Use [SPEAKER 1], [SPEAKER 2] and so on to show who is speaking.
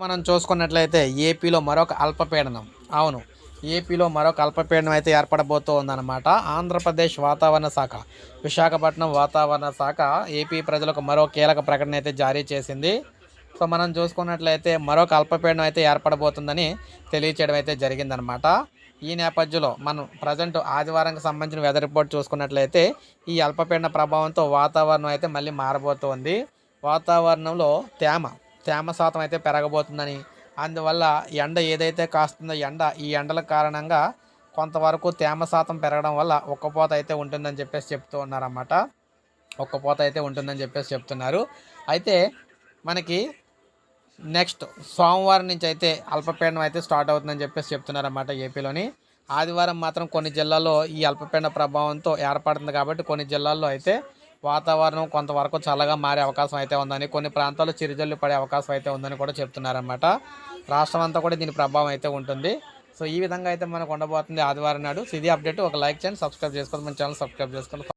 [SPEAKER 1] మనం చూసుకున్నట్లయితే ఏపీలో మరొక అల్పపీడనం. అవును ఏపీలో మరొక అల్పపీడనం అయితే ఏర్పడబోతూ ఉందన్నమాట ఆంధ్రప్రదేశ్ వాతావరణ శాఖ. విశాఖపట్నం వాతావరణ శాఖ ఏపీ ప్రజలకు మరో కీలక ప్రకటన అయితే జారీ చేసింది. సో మనం చూసుకున్నట్లయితే మరొక అల్పపీడనం అయితే ఏర్పడబోతుందని తెలియచేయడం అయితే జరిగిందనమాట ఈ నేపథ్యంలో మనం ప్రజెంట్ ఆదివారంకి సంబంధించిన వెదర్ రిపోర్ట్ చూసుకున్నట్లయితే ఈ అల్పపీడన ప్రభావంతో వాతావరణం అయితే మళ్ళీ మారబోతోంది. వాతావరణంలో తేమ తేమ శాతం అయితే పెరగబోతుందని. అందువల్ల ఎండ ఏదైతే కాస్తుందో ఎండ ఈ ఎండల కారణంగా కొంతవరకు తేమ శాతం పెరగడం వల్ల ఒక్కపోత అయితే ఉంటుందని చెప్పేసి చెప్తూ ఉన్నారన్నమాట. ఒక్కపోత అయితే ఉంటుందని చెప్పేసి చెప్తున్నారు. అయితే మనకి నెక్స్ట్ సోమవారం నుంచి అయితే అల్పపీడనం అయితే స్టార్ట్ అవుతుందని చెప్పేసి చెప్తున్నారన్నమాట ఏపీలోని. ఆదివారం మాత్రం కొన్ని జిల్లాల్లో ఈ అల్పపీడన ప్రభావంతో ఏర్పడుతుంది కాబట్టి కొన్ని జిల్లాల్లో అయితే వాతావరణం కొంతవరకు చల్లగా మారే అవకాశం అయితే ఉందని కొన్ని ప్రాంతాల్లో చిరుజల్లు పడే అవకాశం అయితే ఉందని కూడా చెప్తున్నారన్నమాట. రాష్ట్రం అంతా కూడా దీని ప్రభావం అయితే ఉంటుంది. సో ఈ విధంగా అయితే మనకు ఉండబోతుంది ఆదివారం నాడు. ఇది అప్డేట్. ఒక లైక్ చేయండి సబ్స్క్రైబ్ చేసుకోండి మన ఛానల్ సబ్స్క్రైబ్ చేసుకోండి.